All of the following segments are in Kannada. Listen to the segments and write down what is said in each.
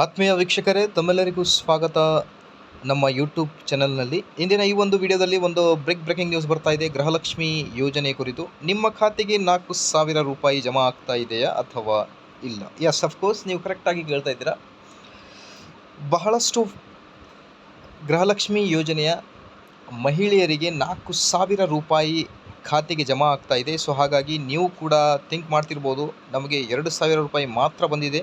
ಆತ್ಮೀಯ ವೀಕ್ಷಕರೇ, ತಮ್ಮೆಲ್ಲರಿಗೂ ಸ್ವಾಗತ ನಮ್ಮ ಯೂಟ್ಯೂಬ್ ಚಾನಲ್ನಲ್ಲಿ ಇಂದಿನ ಈ ಒಂದು ವಿಡಿಯೋದಲ್ಲಿ ಒಂದು ಬ್ರೇಕ್ ಬ್ರೇಕಿಂಗ್ ನ್ಯೂಸ್ ಬರ್ತಾ ಇದೆ. ಗೃಹಲಕ್ಷ್ಮಿ ಯೋಜನೆ ಕುರಿತು. ನಿಮ್ಮ ಖಾತೆಗೆ ನಾಲ್ಕು ಸಾವಿರ ರೂಪಾಯಿ ಜಮಾ ಆಗ್ತಾ ಇದೆಯಾ ಅಥವಾ ಇಲ್ಲ? ಎಸ್ ಅಫ್ಕೋರ್ಸ್ ನೀವು ಕರೆಕ್ಟಾಗಿ ಕೇಳ್ತಾ ಇದ್ದೀರಾ. ಬಹಳಷ್ಟು ಗೃಹಲಕ್ಷ್ಮಿ ಯೋಜನೆಯ ಮಹಿಳೆಯರಿಗೆ ನಾಲ್ಕು ಸಾವಿರ ರೂಪಾಯಿ ಖಾತೆಗೆ ಜಮಾ ಆಗ್ತಾ ಇದೆ. ಸೊ ಹಾಗಾಗಿ ನೀವು ಕೂಡ ಥಿಂಕ್ ಮಾಡ್ತಿರ್ಬೋದು. ನಮಗೆ ಎರಡು ಸಾವಿರ ರೂಪಾಯಿ ಮಾತ್ರ ಬಂದಿದೆ.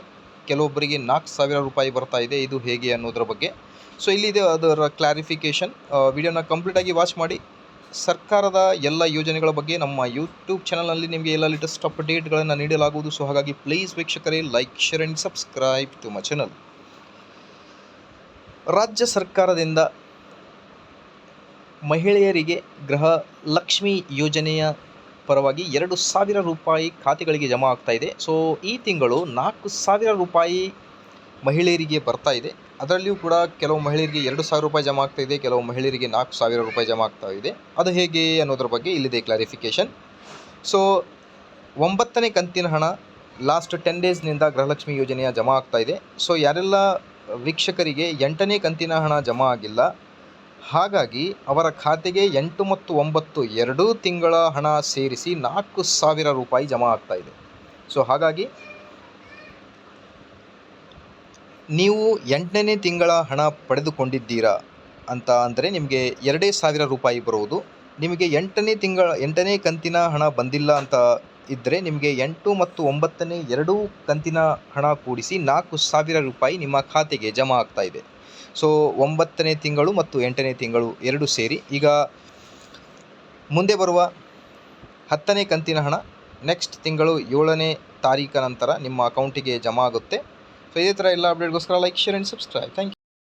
ಕೆಲವೊಬ್ಬರಿಗೆ ನಾಲ್ಕು ಸಾವಿರ ರೂಪಾಯಿ ಬರ್ತಾ ಇದೆ. ಇದು ಹೇಗೆ ಅನ್ನೋದ್ರ ಬಗ್ಗೆ. ಸೊ ಇಲ್ಲಿದೆ ಅದರ ಕ್ಲಾರಿಫಿಕೇಷನ್ ವಿಡಿಯೋನ ಕಂಪ್ಲೀಟಾಗಿ ವಾಚ್ ಮಾಡಿ. ಸರ್ಕಾರದ ಎಲ್ಲ ಯೋಜನೆಗಳ ಬಗ್ಗೆ ನಮ್ಮ ಯೂಟ್ಯೂಬ್ ಚಾನಲ್ನಲ್ಲಿ ನಿಮಗೆ ಎಲ್ಲ ಲೇಟೆಸ್ಟ್ ಅಪ್ಡೇಟ್ಗಳನ್ನು ನೀಡಲಾಗುವುದು. ಸೊ ಹಾಗಾಗಿ ಪ್ಲೀಸ್ ವೀಕ್ಷಕರೇ like share and subscribe to my channel ರಾಜ್ಯ ಸರ್ಕಾರದಿಂದ ಮಹಿಳೆಯರಿಗೆ ಗೃಹ ಲಕ್ಷ್ಮಿ ಯೋಜನೆಯ ಪರವಾಗಿ ಎರಡು ಸಾವಿರ ರೂಪಾಯಿ ಖಾತೆಗಳಿಗೆ ಜಮಾ ಆಗ್ತಾ ಇದೆ. ಸೊ ಈ ತಿಂಗಳು ನಾಲ್ಕು ಸಾವಿರ ರೂಪಾಯಿ ಮಹಿಳೆಯರಿಗೆ ಬರ್ತಾ ಇದೆ. ಅದರಲ್ಲಿಯೂ ಕೂಡ ಕೆಲವು ಮಹಿಳೆಯರಿಗೆ ಎರಡು ಸಾವಿರ ರೂಪಾಯಿ ಜಮಾ ಆಗ್ತಾ ಇದೆ, ಕೆಲವು ಮಹಿಳೆಯರಿಗೆ ನಾಲ್ಕು ಸಾವಿರ ರೂಪಾಯಿ ಜಮಾ ಆಗ್ತಾ ಇದೆ. ಅದು ಹೇಗೆ ಅನ್ನೋದ್ರ ಬಗ್ಗೆ ಇಲ್ಲಿದೆ ಕ್ಲಾರಿಫಿಕೇಷನ್ ಸೊ ಒಂಬತ್ತನೇ ಕಂತಿನ ಹಣ ಲಾಸ್ಟ್ ಟೆನ್ ಡೇಸ್ನಿಂದ ಗೃಹಲಕ್ಷ್ಮಿ ಯೋಜನೆಯ ಜಮಾ ಆಗ್ತಾ ಇದೆ. ಸೊ ಯಾರೆಲ್ಲ ವೀಕ್ಷಕರಿಗೆ ಎಂಟನೇ ಕಂತಿನ ಹಣ ಜಮಾ ಆಗಿಲ್ಲ ಹಾಗಾಗಿ ಅವರ ಖಾತೆಗೆ ಎಂಟು ಮತ್ತು ಒಂಬತ್ತು ಎರಡೂ ತಿಂಗಳ ಹಣ ಸೇರಿಸಿ ನಾಲ್ಕು ಸಾವಿರ ರೂಪಾಯಿ ಜಮಾ ಆಗ್ತಾ ಇದೆ. ಸೊ ಹಾಗಾಗಿ ನೀವು ಎಂಟನೇ ತಿಂಗಳ ಹಣ ಪಡೆದುಕೊಂಡಿದ್ದೀರಾ ಅಂತ ಅಂದರೆ ನಿಮಗೆ ಎರಡೇ ಸಾವಿರ ರೂಪಾಯಿ ಬರುವುದು ನಿಮಗೆ ಎಂಟನೇ ತಿಂಗಳ, ಎಂಟನೇ ಕಂತಿನ ಹಣ ಬಂದಿಲ್ಲ ಅಂತ ಇದ್ದರೆ ನಿಮಗೆ ಎಂಟು ಮತ್ತು ಒಂಬತ್ತನೇ ಎರಡೂ ಕಂತಿನ ಹಣ ಕೂಡಿಸಿ ನಾಲ್ಕು ಸಾವಿರ ರೂಪಾಯಿ ನಿಮ್ಮ ಖಾತೆಗೆ ಜಮಾ ಆಗ್ತಾ ಇದೆ. ಸೊ ಒಂಬತ್ತನೇ ತಿಂಗಳು ಮತ್ತು ಎಂಟನೇ ತಿಂಗಳು ಎರಡು ಸೇರಿ. ಈಗ ಮುಂದೆ ಬರುವ ಹತ್ತನೇ ಕಂತಿನ ಹಣ ನೆಕ್ಸ್ಟ್ ತಿಂಗಳು ಏಳನೇ ತಾರೀಖ ನಂತರ ನಿಮ್ಮ ಅಕೌಂಟಿಗೆ ಜಮಾ ಆಗುತ್ತೆ. ಸೊ ಇದೇ ಥರ ಎಲ್ಲ ಅಪ್ಡೇಟ್ಗೋಸ್ಕರ like share and subscribe thank you